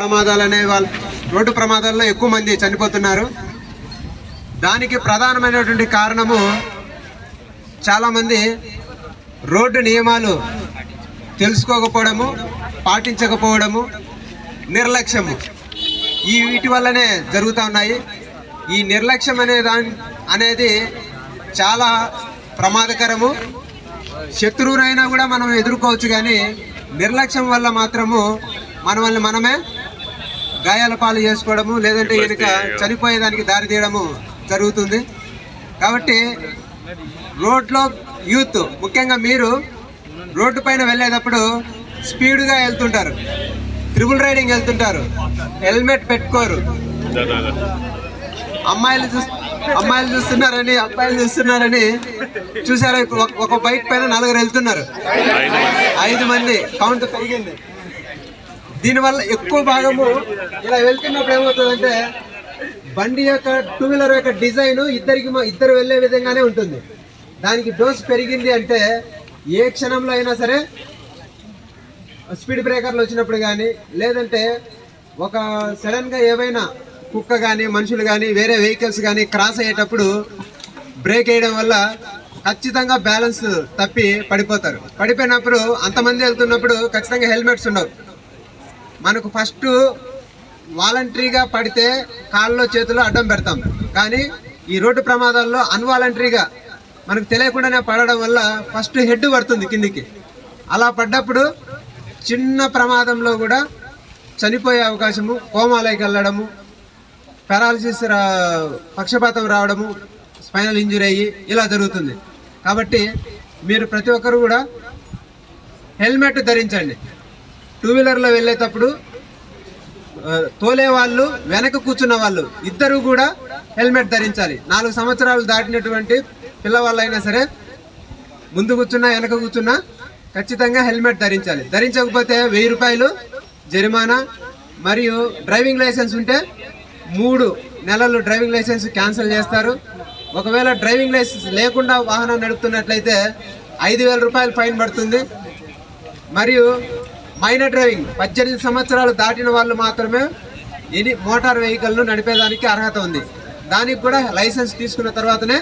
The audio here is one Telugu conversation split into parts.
ప్రమాదాలు అనే వాళ్ళు రోడ్డు ప్రమాదాల్లో ఎక్కువ మంది చనిపోతున్నారు. దానికి ప్రధానమైనటువంటి కారణము చాలామంది రోడ్డు నియమాలు తెలుసుకోకపోవడము పాటించకపోవడము నిర్లక్ష్యము. ఈ వీటి వల్లనే జరుగుతూ ఉన్నాయి. ఈ నిర్లక్ష్యం అనే దాని అనేది చాలా ప్రమాదకరము. శత్రువునైనా కూడా మనం ఎదుర్కోవచ్చు కానీ నిర్లక్ష్యం వల్ల మాత్రము మనల్ని మనమే గాయాల పాలు చేసుకోవడము లేదంటే కనుక చనిపోయేదానికి దారి తీయడము జరుగుతుంది. కాబట్టి రోడ్లో యూత్ ముఖ్యంగా మీరు రోడ్డు పైన వెళ్ళేటప్పుడు స్పీడ్గా వెళ్తుంటారు. ట్రిపుల్ రైడింగ్ వెళ్తుంటారు. హెల్మెట్ పెట్టుకోరు. అమ్మాయిలు చూ అమ్మాయిలు చూస్తున్నారని అబ్బాయిలు చూస్తున్నారని చూసారా ఒక బైక్ పైన నలుగురు వెళ్తున్నారు. ఐదు మంది. కౌంట్ పెరిగింది. దీనివల్ల ఎక్కువ భాగము ఇలా వెళ్తున్నప్పుడు ఏమవుతుందంటే బండి యొక్క టూ వీలర్ యొక్క డిజైన్ ఇద్దరికి ఇద్దరు వెళ్ళే విధంగానే ఉంటుంది. దానికి డోస్ పెరిగింది అంటే ఏ క్షణంలో అయినా సరే స్పీడ్ బ్రేకర్లు వచ్చినప్పుడు కానీ లేదంటే ఒక సడన్గా ఏవైనా కుక్క కానీ మనుషులు కానీ వేరే వెహికల్స్ కానీ క్రాస్ అయ్యేటప్పుడు బ్రేక్ వేయడం వల్ల ఖచ్చితంగా బ్యాలెన్స్ తప్పి పడిపోతారు. పడిపోయినప్పుడు అంతమంది వెళ్తున్నప్పుడు ఖచ్చితంగా హెల్మెట్స్ ఉండవు. మనకు ఫస్ట్ వాలంటరీగా పడితే కాళ్ళలో చేతిలో అడ్డం పెడతాం. కానీ ఈ రోడ్డు ప్రమాదాల్లో అన్వాలంటరీగా మనకు తెలియకుండానే పడడం వల్ల ఫస్ట్ హెడ్ పడుతుంది కిందికి. అలా పడ్డప్పుడు చిన్న ప్రమాదంలో కూడా చనిపోయే అవకాశము కోమాలోకి వెళ్ళడము పెరాలసిస్ రా పక్షపాతం రావడము స్పైనల్ ఇంజురీ అయ్యి ఇలా జరుగుతుంది. కాబట్టి మీరు ప్రతి ఒక్కరు కూడా హెల్మెట్ ధరించండి. టూ వీలర్లో వెళ్ళేటప్పుడు తోలే వాళ్ళు వెనక కూర్చున్న వాళ్ళు ఇద్దరు కూడా హెల్మెట్ ధరించాలి. నాలుగు సంవత్సరాలు దాటినటువంటి పిల్లవాళ్ళైనా సరే ముందు కూర్చున్నా వెనక కూర్చున్నా ఖచ్చితంగా హెల్మెట్ ధరించాలి. ధరించకపోతే వెయ్యి రూపాయలు జరిమానా. మరియు డ్రైవింగ్ లైసెన్స్ ఉంటే మూడు నెలలు డ్రైవింగ్ లైసెన్స్ క్యాన్సిల్ చేస్తారు. ఒకవేళ డ్రైవింగ్ లైసెన్స్ లేకుండా వాహనం నడుపుతున్నట్లయితే ఐదు వేల రూపాయలు ఫైన్ పడుతుంది. మరియు మైనర్ డ్రైవింగ్ పద్దెనిమిది సంవత్సరాలు దాటిన వాళ్ళు మాత్రమే ఇది మోటార్ వెహికల్ను నడిపేదానికి అర్హత ఉంది. దానికి కూడా లైసెన్స్ తీసుకున్న తర్వాతనే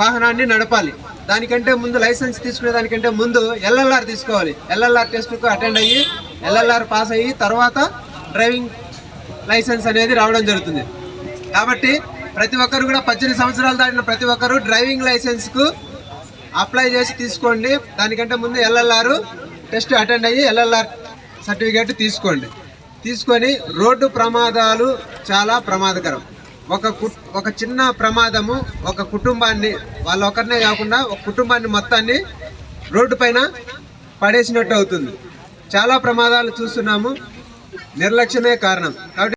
వాహనాన్ని నడపాలి. దానికంటే ముందు లైసెన్స్ తీసుకునే దానికంటే ముందు ఎల్ఎల్ఆర్ తీసుకోవాలి. ఎల్ఎల్ఆర్ టెస్ట్కు అటెండ్ అయ్యి ఎల్ఎల్ఆర్ పాస్ అయ్యి తర్వాత డ్రైవింగ్ లైసెన్స్ అనేది రావడం జరుగుతుంది. కాబట్టి ప్రతి ఒక్కరు కూడా పద్దెనిమిది సంవత్సరాలు దాటిన ప్రతి ఒక్కరు డ్రైవింగ్ లైసెన్స్కు అప్లై చేసి తీసుకోండి. దానికంటే ముందు ఎల్ఎల్ఆర్ టెస్ట్ అటెండ్ అయ్యి ఎల్ఎల్ఆర్ సర్టిఫికేట్ తీసుకోండి. తీసుకొని రోడ్డు ప్రమాదాలు చాలా ప్రమాదకరం. ఒక కు- ఒక చిన్న ప్రమాదము ఒక కుటుంబాన్ని వాళ్ళ ఒకరినే కాకుండా ఒక కుటుంబాన్ని మొత్తాన్ని రోడ్డు పైన పడేసినట్టు అవుతుంది. చాలా ప్రమాదాలు చూస్తున్నాము. నిర్లక్ష్యమే కారణం. కాబట్టి